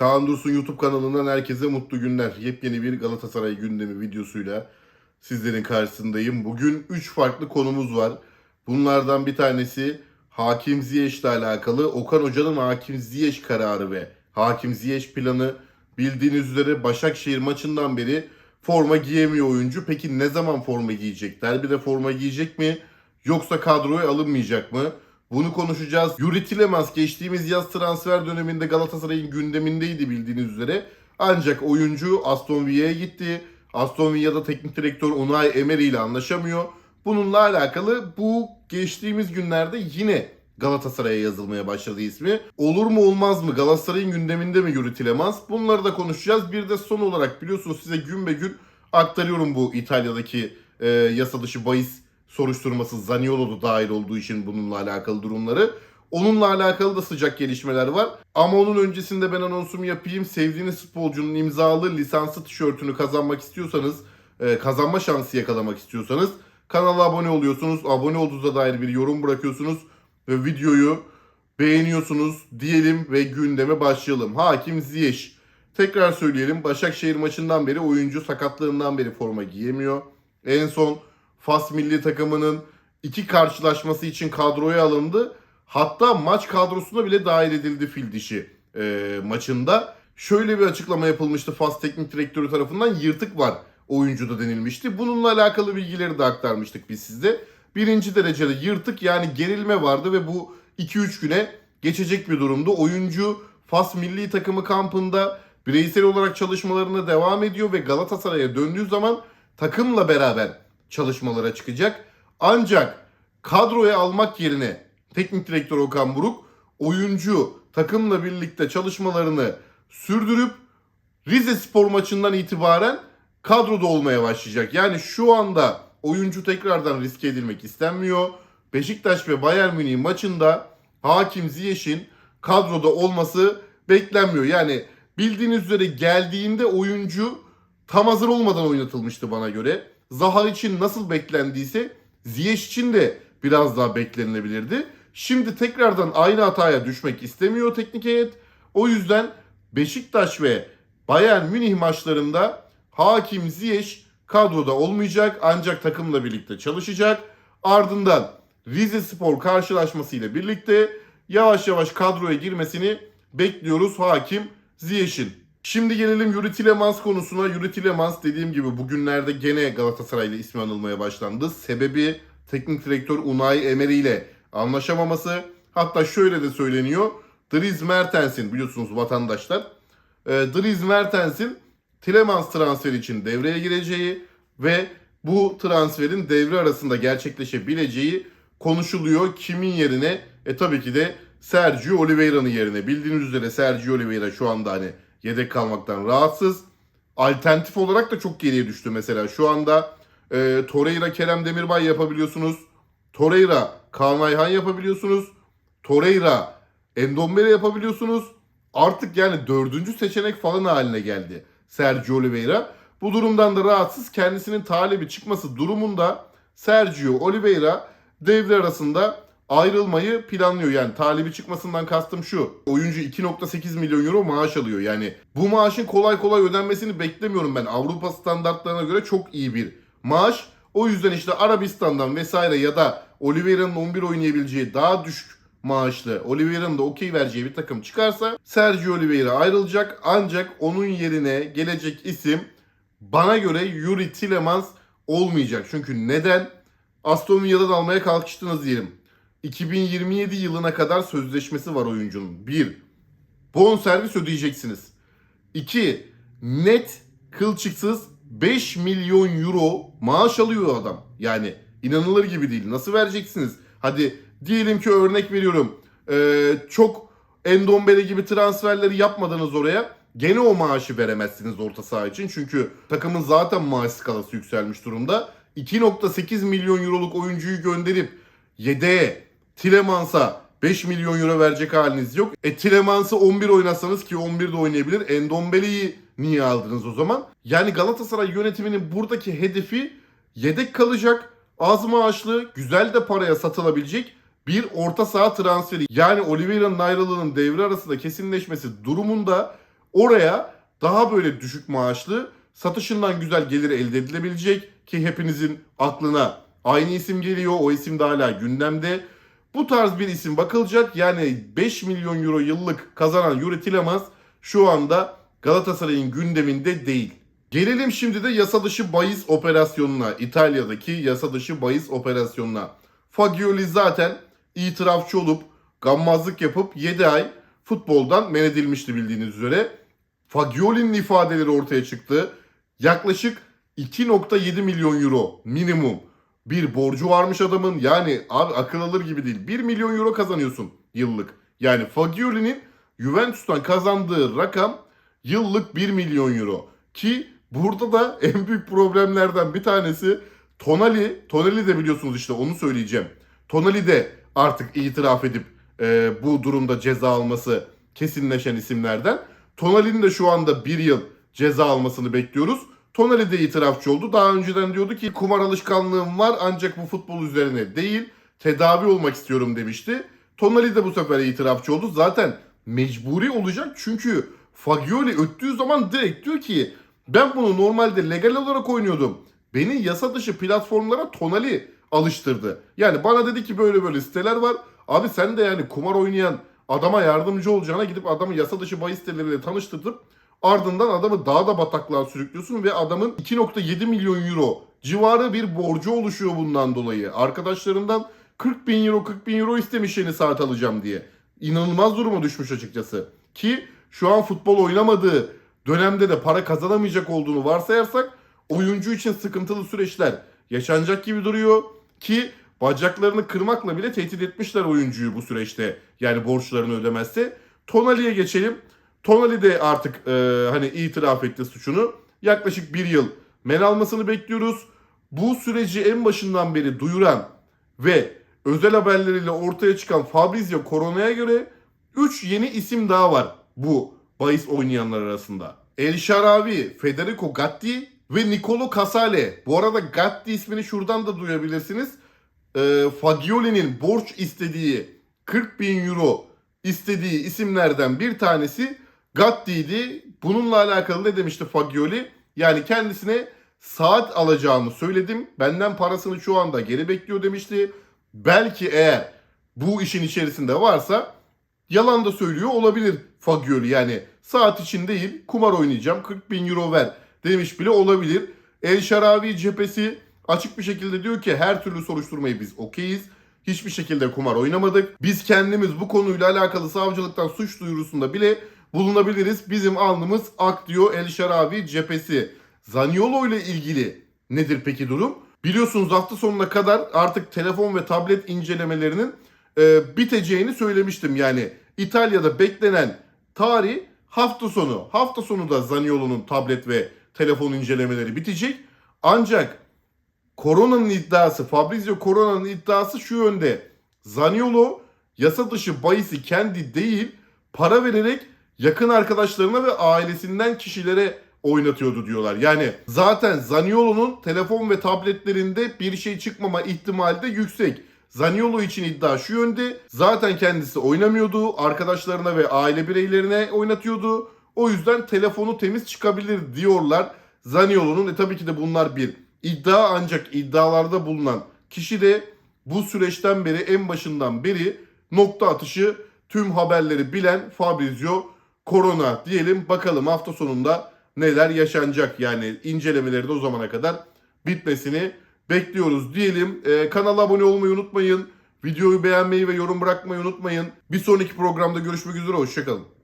Kaan Dursun YouTube kanalından herkese mutlu günler. Yepyeni bir Galatasaray gündemi videosuyla sizlerin karşısındayım. Bugün 3 farklı konumuz var. Bunlardan bir tanesi Hakim Ziyech ile alakalı. Okan Hoca'nın Hakim Ziyech kararı ve Hakim Ziyech planı bildiğiniz üzere Başakşehir maçından beri forma giyemiyor oyuncu. Peki ne zaman forma giyecek? Derbide forma giyecek mi? Yoksa kadroya alınmayacak mı? Bunu konuşacağız. Yuri Tillemans geçtiğimiz yaz transfer döneminde Galatasaray'ın gündemindeydi bildiğiniz üzere. Ancak oyuncu Aston Villa'ya gitti. Aston Villa'da teknik direktör Unai Emery ile anlaşamıyor. Bununla alakalı bu geçtiğimiz günlerde yine Galatasaray'a yazılmaya başladı ismi. Olur mu olmaz mı? Galatasaray'ın gündeminde mi Yuri? Bunları da konuşacağız. Bir de son olarak biliyorsunuz size gün be gün aktarıyorum bu İtalya'daki e, yasa dışı bahis soruşturması Zaniolo da dahil olduğu için bununla alakalı durumları. Onunla alakalı da sıcak gelişmeler var. Ama onun öncesinde ben anonsumu yapayım. Sevdiğiniz futbolcunun imzalı lisanslı tişörtünü kazanmak istiyorsanız, e, kazanma şansı yakalamak istiyorsanız kanala abone oluyorsunuz. Abone olduğunuza dair bir yorum bırakıyorsunuz ve videoyu beğeniyorsunuz diyelim ve gündeme başlayalım. Hakim Ziyech. Tekrar söyleyelim. Başakşehir maçından beri oyuncu sakatlığından beri forma giyemiyor. En son Fas milli takımının iki karşılaşması için kadroya alındı. Hatta maç kadrosuna bile dahil edildi fil dişi e, maçında. Şöyle bir açıklama yapılmıştı Fas teknik direktörü tarafından yırtık var oyuncuda denilmişti. Bununla alakalı bilgileri de aktarmıştık biz sizde. Birinci derecede yırtık yani gerilme vardı ve bu 2-3 güne geçecek bir durumdu. Oyuncu Fas milli takımı kampında bireysel olarak çalışmalarına devam ediyor ve Galatasaray'a döndüğü zaman takımla beraber çalışmalara çıkacak. Ancak kadroya almak yerine teknik direktör Okan Buruk oyuncu takımla birlikte çalışmalarını sürdürüp Rize Spor maçından itibaren kadroda olmaya başlayacak. Yani şu anda oyuncu tekrardan riske edilmek istenmiyor. Beşiktaş ve Bayern Münih maçında Hakim Ziyech'in kadroda olması beklenmiyor. Yani bildiğiniz üzere geldiğinde oyuncu tam hazır olmadan oynatılmıştı bana göre. Zaha için nasıl beklendiyse Ziyech için de biraz daha beklenilebilirdi. Şimdi tekrardan aynı hataya düşmek istemiyor teknik heyet. O yüzden Beşiktaş ve Bayern Münih maçlarında Hakim Ziyech kadroda olmayacak ancak takımla birlikte çalışacak. Ardından Rize Spor karşılaşması ile birlikte yavaş yavaş kadroya girmesini bekliyoruz Hakim Ziyech'in. Şimdi gelelim Yuri Tillemans konusuna. Yuri Tillemans dediğim gibi bugünlerde gene Galatasaray'la ismi anılmaya başlandı. Sebebi teknik direktör Unai Emery ile anlaşamaması. Hatta şöyle de söyleniyor. Dries Mertens'in biliyorsunuz vatandaşlar. E, Dries Mertens'in Tillemans transferi için devreye gireceği ve bu transferin devre arasında gerçekleşebileceği konuşuluyor. Kimin yerine? E tabii ki de Sergio Oliveira'nın yerine. Bildiğiniz üzere Sergio Oliveira şu anda hani yedek kalmaktan rahatsız. Alternatif olarak da çok geriye düştü mesela. Şu anda e, Torreira Kerem Demirbay yapabiliyorsunuz. Torreira Kaan Ayhan yapabiliyorsunuz. Torreira Endombele yapabiliyorsunuz. Artık yani dördüncü seçenek falan haline geldi Sergio Oliveira. Bu durumdan da rahatsız kendisinin talebi çıkması durumunda Sergio Oliveira devre arasında ayrılmayı planlıyor. Yani talibi çıkmasından kastım şu. Oyuncu 2.8 milyon euro maaş alıyor. Yani bu maaşın kolay kolay ödenmesini beklemiyorum ben. Avrupa standartlarına göre çok iyi bir maaş. O yüzden işte Arabistan'dan vesaire ya da Oliveira'nın 11 oynayabileceği daha düşük maaşlı Oliveira'nın da okey vereceği bir takım çıkarsa Sergio Oliveira ayrılacak. Ancak onun yerine gelecek isim bana göre Yuri Tillemans olmayacak. Çünkü neden? Aston Villa'dan almaya kalkıştınız diyelim. 2027 yılına kadar sözleşmesi var oyuncunun. 1. Bon servis ödeyeceksiniz. 2. Net kılçıksız 5 milyon euro maaş alıyor adam. Yani inanılır gibi değil. Nasıl vereceksiniz? Hadi diyelim ki örnek veriyorum. Ee, çok Endombele gibi transferleri yapmadınız oraya. Gene o maaşı veremezsiniz orta saha için. Çünkü takımın zaten maaş skalası yükselmiş durumda. 2.8 milyon euroluk oyuncuyu gönderip yedeğe Tilemans'a 5 milyon euro verecek haliniz yok. E Tilemans'ı 11 oynasanız ki 11 de oynayabilir. Endombele'yi niye aldınız o zaman? Yani Galatasaray yönetiminin buradaki hedefi yedek kalacak, az maaşlı, güzel de paraya satılabilecek bir orta saha transferi. Yani Oliveira'nın ayrılığının devre arasında kesinleşmesi durumunda Oraya daha böyle düşük maaşlı satışından güzel gelir elde edilebilecek ki hepinizin aklına aynı isim geliyor. O isim de hala gündemde. Bu tarz bir isim bakılacak. Yani 5 milyon euro yıllık kazanan Yuri Tilemans şu anda Galatasaray'ın gündeminde değil. Gelelim şimdi de yasa dışı bahis operasyonuna. İtalya'daki yasa dışı bahis operasyonuna. Fagioli zaten itirafçı olup gammazlık yapıp 7 ay futboldan men edilmişti bildiğiniz üzere. Fagioli'nin ifadeleri ortaya çıktı. Yaklaşık 2.7 milyon euro minimum bir borcu varmış adamın. Yani abi akıl alır gibi değil. 1 milyon euro kazanıyorsun yıllık. Yani Fagioli'nin Juventus'tan kazandığı rakam yıllık 1 milyon euro. Ki burada da en büyük problemlerden bir tanesi Tonali. Tonali de biliyorsunuz işte onu söyleyeceğim. Tonali de artık itiraf edip e, bu durumda ceza alması kesinleşen isimlerden. Tonali'nin de şu anda bir yıl ceza almasını bekliyoruz. Tonali de itirafçı oldu. Daha önceden diyordu ki kumar alışkanlığım var ancak bu futbol üzerine değil tedavi olmak istiyorum demişti. Tonali de bu sefer itirafçı oldu. Zaten mecburi olacak çünkü Fagioli öttüğü zaman direkt diyor ki ben bunu normalde legal olarak oynuyordum. Beni yasa dışı platformlara Tonali alıştırdı. Yani bana dedi ki böyle böyle siteler var. Abi sen de yani kumar oynayan adama yardımcı olacağına gidip adamı yasa dışı bahis siteleriyle tanıştırıp ardından adamı daha da bataklığa sürüklüyorsun ve adamın 2.7 milyon euro civarı bir borcu oluşuyor bundan dolayı. Arkadaşlarından 40 bin euro 40 bin euro istemiş yeni saat alacağım diye. İnanılmaz duruma düşmüş açıkçası. Ki şu an futbol oynamadığı dönemde de para kazanamayacak olduğunu varsayarsak oyuncu için sıkıntılı süreçler yaşanacak gibi duruyor. Ki bacaklarını kırmakla bile tehdit etmişler oyuncuyu bu süreçte. Yani borçlarını ödemezse. Tonali'ye geçelim. Tonali de artık e, hani itiraf etti suçunu. Yaklaşık bir yıl men almasını bekliyoruz. Bu süreci en başından beri duyuran ve özel haberleriyle ortaya çıkan Fabrizio Corona'ya göre 3 yeni isim daha var bu bahis oynayanlar arasında. El Sharawi, Federico Gatti ve Nicolo Casale. Bu arada Gatti ismini şuradan da duyabilirsiniz. E, Fagioli'nin borç istediği 40 bin euro istediği isimlerden bir tanesi Gatti'ydi. Bununla alakalı ne demişti Fagioli? Yani kendisine saat alacağımı söyledim. Benden parasını şu anda geri bekliyor demişti. Belki eğer bu işin içerisinde varsa yalan da söylüyor olabilir Fagioli. Yani saat için değil kumar oynayacağım 40 bin euro ver demiş bile olabilir. El Şaravi cephesi açık bir şekilde diyor ki her türlü soruşturmayı biz okeyiz. Hiçbir şekilde kumar oynamadık. Biz kendimiz bu konuyla alakalı savcılıktan suç duyurusunda bile bulunabiliriz. Bizim alnımız ak El Şaravi cephesi. Zaniolo ile ilgili nedir peki durum? Biliyorsunuz hafta sonuna kadar artık telefon ve tablet incelemelerinin e, biteceğini söylemiştim. Yani İtalya'da beklenen tarih hafta sonu. Hafta sonu da Zaniolo'nun tablet ve telefon incelemeleri bitecek. Ancak Corona'nın iddiası, Fabrizio Corona'nın iddiası şu yönde. Zaniolo yasa dışı bahisi kendi değil para vererek yakın arkadaşlarına ve ailesinden kişilere oynatıyordu diyorlar. Yani zaten Zaniolo'nun telefon ve tabletlerinde bir şey çıkmama ihtimali de yüksek. Zaniolo için iddia şu yönde. Zaten kendisi oynamıyordu. Arkadaşlarına ve aile bireylerine oynatıyordu. O yüzden telefonu temiz çıkabilir diyorlar. Zaniolo'nun e tabii ki de bunlar bir iddia ancak iddialarda bulunan kişi de bu süreçten beri en başından beri nokta atışı tüm haberleri bilen Fabrizio Corona diyelim. Bakalım hafta sonunda neler yaşanacak yani incelemeleri de o zamana kadar bitmesini bekliyoruz diyelim. Ee, kanala abone olmayı unutmayın. Videoyu beğenmeyi ve yorum bırakmayı unutmayın. Bir sonraki programda görüşmek üzere. Hoşçakalın.